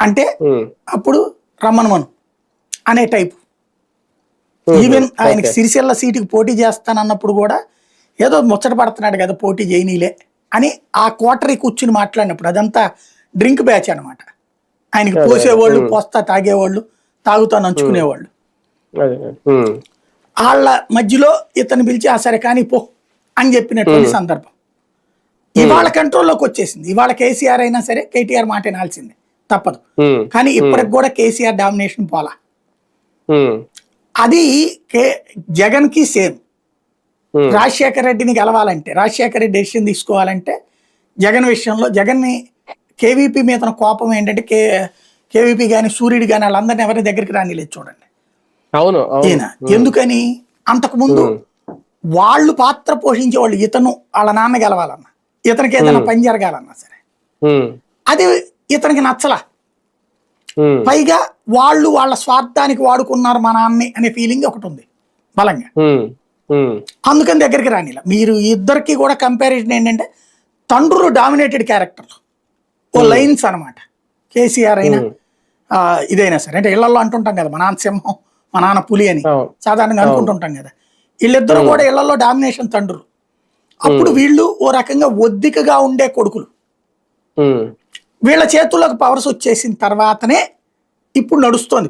అంటే ఉమ్, అప్పుడు రమ్మనమను అనే టైప్. ఈవెన్ ఆయనకి ఓకే. సిరిసిల్ల సీటుకి పోటీ చేస్తానన్నప్పుడు కూడా ఏదో ముచ్చట పడుతున్నాడు కదా పోటీ చేయనీలే అని ఆ కోటరీ కూర్చుని మాట్లాడినప్పుడు అదంతా డ్రింక్ బ్యాచ్ అన్నమాట. ఆయనకి పోసేవాళ్ళు ఉమ్. పోస్తా తాగేవాళ్ళు తాగుతా నంచుకునేవాళ్ళు. వాళ్ళ మధ్యలో ఇతను పిలిచి ఆ సరే కానీ పో అని చెప్పినటువంటి సందర్భం. ఇవాళ కంట్రోల్లోకి వచ్చేసింది. ఇవాళ కేసీఆర్ అయినా సరే కేటీఆర్ మాట వినాల్సిందే తప్పదు. కానీ ఇప్పటికి కూడా కేసీఆర్ డామినేషన్ పోలా. అది కే జగన్కి సేమ్ రాజశేఖర రెడ్డిని గెలవాలంటే రాజశేఖర రెడ్డి డెసిషన్ తీసుకోవాలంటే జగన్ విషయంలో జగన్ని కేవీపీ మీద కోపం ఏంటంటే కే కేవీపీ కానీ సూర్యుడు కానీ వాళ్ళందరినీ ఎవరి దగ్గరికి రానిలేదు చూడండి. అవును ఎందుకని? అంతకుముందు వాళ్ళు పాత్ర పోషించే వాళ్ళు ఇతను వాళ్ళ నాన్న గెలవాలన్నా ఇతనికి ఏదైనా పని జరగాలన్నా సరే. అది ఇతనికి నచ్చలా. పైగా వాళ్ళు వాళ్ళ స్వార్థానికి వాడుకున్నారు మా నాన్నని అనే ఫీలింగ్ ఒకటి ఉంది. బలంగా. అందుకని దగ్గరికి రానిలా మీరు ఇద్దరికి కూడా కంపారిజన్ ఏంటంటే తండ్రులు డామినేటెడ్ క్యారెక్టర్లు ఓ లైన్స్ అన్నమాట. కేసీఆర్ అయినా ఇదైనా సరే. అంటే ఇళ్ళలో అంటుంటాం కదా మా నాన్న సింహం మా నాన్న పులి అని. సాధారణంగా అనుకుంటుంటాం కదా. వీళ్ళిద్దరూ కూడా ఇళ్ళలో డామినేషన్ తండ్రులు. అప్పుడు వీళ్ళు ఓ రకంగా ఒద్దికగా ఉండే కొడుకులు. వీళ్ళ చేతుల్లోకి పవర్స్ వచ్చేసిన తర్వాతనే ఇప్పుడు నడుస్తోంది.